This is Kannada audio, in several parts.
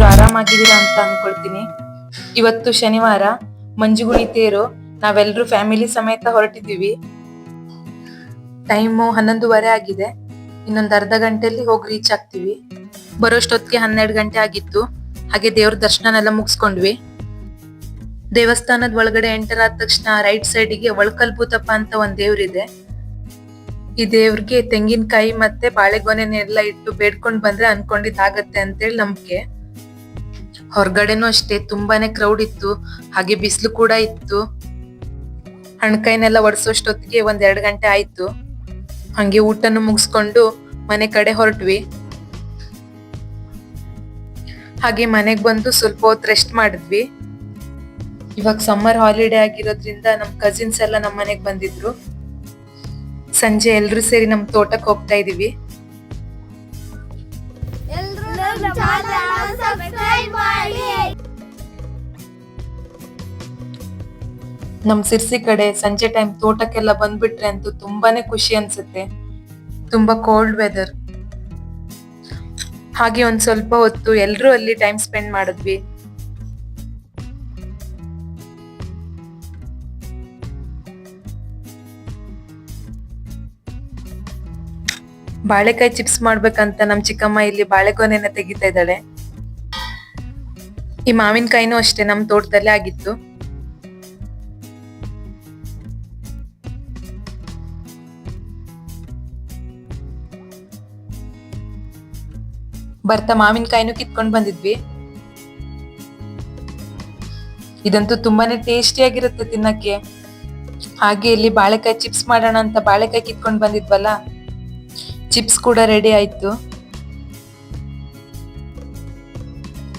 ಎಲ್ರು ಆರಾಮಾಗಿದ್ದೀರಾ ಅಂತ ಅನ್ಕೊಳ್ತೀನಿ. ಇವತ್ತು ಶನಿವಾರ, ಮಂಜುಗುಣಿ ತೇರು ನಾವೆಲ್ಲರೂ ಫ್ಯಾಮಿಲಿ ಸಮೇತ ಹೊರಟಿದ್ದೀವಿ. ಟೈಮು ಹನ್ನೊಂದುವರೆ ಆಗಿದೆ. ಇನ್ನೊಂದು ಅರ್ಧ ಗಂಟೆಯಲ್ಲಿ ಹೋಗಿ ರೀಚ್ ಆಗ್ತೀವಿ. ಬರೋಷ್ಟೊತ್ತಿಗೆ ಹನ್ನೆರಡು ಗಂಟೆ ಆಗಿತ್ತು. ಹಾಗೆ ದೇವ್ರ ದರ್ಶನ ಎಲ್ಲ ಮುಗಿಸ್ಕೊಂಡ್ವಿ. ದೇವಸ್ಥಾನದ ಒಳಗಡೆ ಎಂಟರ್ ಆದ ತಕ್ಷಣ ರೈಟ್ ಸೈಡಿಗೆ ಒಳಕಲ್ಭೂತಪ್ಪ ಅಂತ ಒಂದು ದೇವ್ರಿದೆ ಈ ದೇವ್ರಿಗೆ ತೆಂಗಿನಕಾಯಿ ಮತ್ತೆ ಬಾಳೆಗೊನೆನೆಲ್ಲ ಇಟ್ಟು ಬೇಡ್ಕೊಂಡು ಬಂದ್ರೆ ಅನ್ಕೊಂಡಿದ್ದಾಗತ್ತೆ ಅಂತೇಳಿ ನಂಬಿಕೆ. ಹೊರಗಡೆನೂ ಅಷ್ಟೇ, ತುಂಬಾನೇ ಕ್ರೌಡ್ ಇತ್ತು, ಹಾಗೆ ಬಿಸಿಲು ಕೂಡ ಇತ್ತು. ಹಣ್ಕಾಯಿನೆಲ್ಲ ಒಡಿಸೋಷ್ಟೊತ್ತಿಗೆ ಒಂದ್ ಎರಡು ಗಂಟೆ ಆಯ್ತು. ಹಂಗೆ ಊಟನು ಮುಗಿಸ್ಕೊಂಡು ಮನೆ ಕಡೆ ಹೊರಟ್ವಿ. ಹಾಗೆ ಮನೆಗ್ ಬಂದು ಸ್ವಲ್ಪ ಹೊತ್ತು ರೆಸ್ಟ್ ಮಾಡಿದ್ವಿ. ಇವಾಗ ಸಮ್ಮರ್ ಹಾಲಿಡೇ ಆಗಿರೋದ್ರಿಂದ ನಮ್ ಕಸಿನ್ಸ್ ಎಲ್ಲ ನಮ್ ಮನೆಗ್ ಬಂದಿದ್ರು. ಸಂಜೆ ಎಲ್ರು ಸೇರಿ ನಮ್ ತೋಟಕ್ಕೆ ಹೋಗ್ತಾ ಇದೀವಿ ಎಲ್ರೂ ನಮ್ಮ ಚಾನಲ್ ಸಬ್ಸ್ಕ್ರೈಬ್ ಮಾಡಿ ನಮ್ ಸಿರ್ಸಿ ಕಡೆ ಸಂಜೆ ಟೈಮ್ ತೋಟಕ್ಕೆಲ್ಲ ಬಂದ್ಬಿಟ್ರೆ ಅಂತೂ ತುಂಬಾನೇ ಖುಷಿ ಅನ್ಸುತ್ತೆ. ತುಂಬಾ ಕೋಲ್ಡ್ ವೆದರ್ ಹಾಗೆ ಒಂದ್ ಸ್ವಲ್ಪ ಹೊತ್ತು ಎಲ್ರೂ ಅಲ್ಲಿ ಟೈಮ್ ಸ್ಪೆಂಡ್ ಮಾಡಿದ್ವಿ. ಬಾಳೆಕಾಯಿ ಚಿಪ್ಸ್ ಮಾಡ್ಬೇಕಂತ ನಮ್ ಚಿಕ್ಕಮ್ಮ ಇಲ್ಲಿ ಬಾಳೆಗೊನೆನ ತೆಗಿತಾ ಇದ್ದಾಳೆ. ಈ ಮಾವಿನಕಾಯಿನೂ ಅಷ್ಟೇ, ನಮ್ ತೋಟದಲ್ಲೇ ಆಗಿತ್ತು. ಬರ್ತಾ ಮಾವಿನಕಾಯಿನೂ ಕಿತ್ಕೊಂಡ್ ಬಂದಿದ್ವಿ. ಇದಂತೂ ತುಂಬಾನೇ ಟೇಸ್ಟಿ ಆಗಿರುತ್ತೆ ತಿನ್ನಕ್ಕೆ. ಹಾಗೆ ಇಲ್ಲಿ ಬಾಳೆಕಾಯಿ ಚಿಪ್ಸ್ ಮಾಡೋಣ ಅಂತ ಬಾಳೆಕಾಯಿ ಕಿತ್ಕೊಂಡ್ ಬಂದಿದ್ವಲ್ಲ ಚಿಪ್ಸ್ ಕೂಡ ರೆಡಿ ಆಯ್ತು.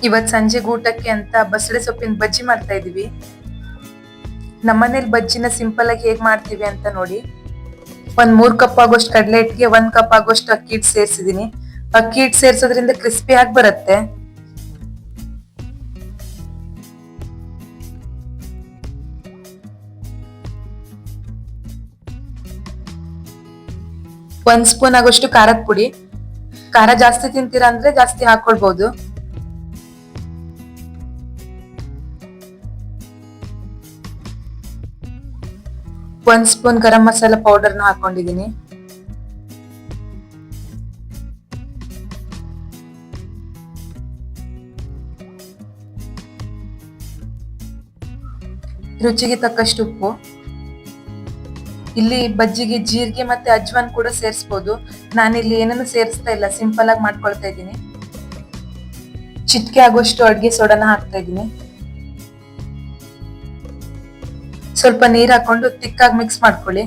ಇವತ್ ಸಂಜೆ ಊಟಕ್ಕೆ ಅಂತ ಬಸಳೆ ಸೊಪ್ಪಿನ ಬಜ್ಜಿ ಮಾಡ್ತಾ ಇದೀವಿ. ನಮ್ಮನೇಲಿ ಬಜ್ಜಿನ ಸಿಂಪಲ್ ಆಗಿ ಹೇಗ್ ಮಾಡ್ತೀವಿ ಅಂತ ನೋಡಿ. ಒಂದ್ ಮೂರ್ ಕಪ್ ಆಗೋಷ್ಟು ಕಡಲೆ ಹಿಟ್ಟಿಗೆ, ಒಂದ್ ಕಪ್ ಆಗೋಷ್ಟು ಅಕ್ಕಿ ಹಿಟ್ಟು ಸೇರ್ಸಿದೀನಿ. ಅಕ್ಕಿ ಹಿಟ್ಟು ಸೇರ್ಸೋದ್ರಿಂದ ಕ್ರಿಸ್ಪಿ ಆಗಿ ಬರುತ್ತೆ. ಒಂದ್ ಸ್ಪೂನ್ ಆಗೋಷ್ಟು ಖಾರದ ಪುಡಿ. ಖಾರ ಜಾಸ್ತಿ ತಿಂತೀರಾ ಅಂದ್ರೆ ಜಾಸ್ತಿ ಹಾಕೊಳ್ಬಹುದು ಒಂದ್ ಸ್ಪೂನ್ ಗರಂ ಮಸಾಲ ನ ಹಾಕೊಂಡಿದೀನಿ ರುಚಿಗೆ ತಕ್ಕಷ್ಟು ಉಪ್ಪು. ಇಲ್ಲಿ ಬಜ್ಜಿಗೆ ಜೀರಿಗೆ ಮತ್ತೆ ಅಜ್ವಾನ್ ಕೂಡ ಸೇರಿಸಬಹುದು ನಾನಿಲ್ಲಿ ಏನನ್ನು ಸೇರಿಸ್ತಾ ಇಲ್ಲ ಸಿಂಪಲ್ ಆಗಿ ಮಾಡ್ಕೊಳ್ತಾ ಇದ್ದೀನಿ. ಚಿಟ್ಕೆ ಆಗೋಷ್ಟು ಅಡುಗೆ ಸೋಡಾನ ಹಾಕ್ತಾ ಇದ್ದೀನಿ. ಸ್ವಲ್ಪ ನೀರ್ ಹಾಕೊಂಡು ತಿಕ್ಕಾಗಿ ಮಿಕ್ಸ್ ಮಾಡ್ಕೊಳ್ಳಿ.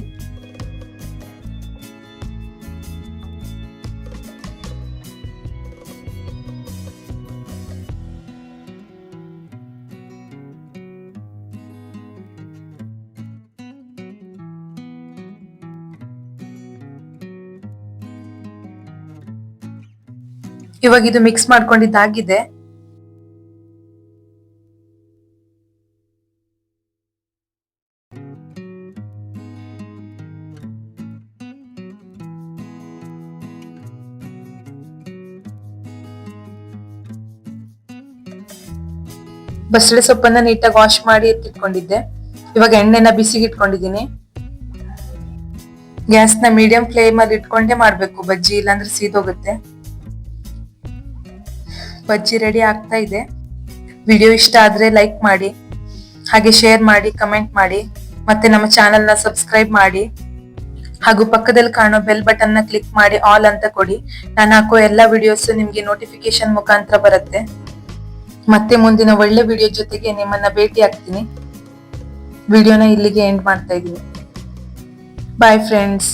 ಇವಾಗ ಇದು ಮಿಕ್ಸ್ ಮಾಡ್ಕೊಂಡಿದ್ದಾಗಿದೆ. ಬಸಳೆ ಸೊಪ್ಪನ್ನ ನೀಟಾಗಿ ವಾಶ್ ಮಾಡಿ ಎತ್ತಿಟ್ಕೊಂಡಿದ್ದೆ. ಇವಾಗ ಎಣ್ಣೆನ ಬಿಸಿಗೆ ಇಟ್ಕೊಂಡಿದ್ದೀನಿ. ಗ್ಯಾಸ್ನ ಮೀಡಿಯಂ ಫ್ಲೇಮ್ ಅಲ್ಲಿ ಇಟ್ಕೊಂಡೇ ಮಾಡ್ಬೇಕು. ಬಜ್ಜಿ ಇಲ್ಲಾಂದ್ರೆ ಸೀದೋಗುತ್ತೆ ಬಜ್ಜಿ ರೆಡಿ ಆಗ್ತಾ ಇದೆ. ವಿಡಿಯೋ ಇಷ್ಟ ಆದ್ರೆ ಲೈಕ್ ಮಾಡಿ. ಹಾಗೆ ಶೇರ್ ಮಾಡಿ ಕಮೆಂಟ್ ಮಾಡಿ. ಮತ್ತೆ ನಮ್ಮ ಚಾನೆಲ್ ಸಬ್ಸ್ಕ್ರೈಬ್ ಮಾಡಿ. ಹಾಗೂ ಪಕ್ಕದಲ್ಲಿ ಕಾಣೋ ಬೆಲ್ ಬಟನ್ನ ಕ್ಲಿಕ್ ಮಾಡಿ ಆಲ್ ಅಂತ ಕೊಡಿ. ನಾನು ಹಾಕೋ ಎಲ್ಲಾ ವಿಡಿಯೋಸ್ ನಿಮ್ಗೆ ನೋಟಿಫಿಕೇಶನ್ ಮುಖಾಂತರ ಬರುತ್ತೆ. ಮತ್ತೆ ಮುಂದಿನ ಒಳ್ಳೆ ವಿಡಿಯೋ ಜೊತೆಗೆ ನಿಮ್ಮನ್ನ ಭೇಟಿ ಆಗ್ತೀನಿ. ವಿಡಿಯೋನ ಇಲ್ಲಿಗೆ ಎಂಡ್ ಮಾಡ್ತಾ ಇದ್ದೀನಿ. Bye friends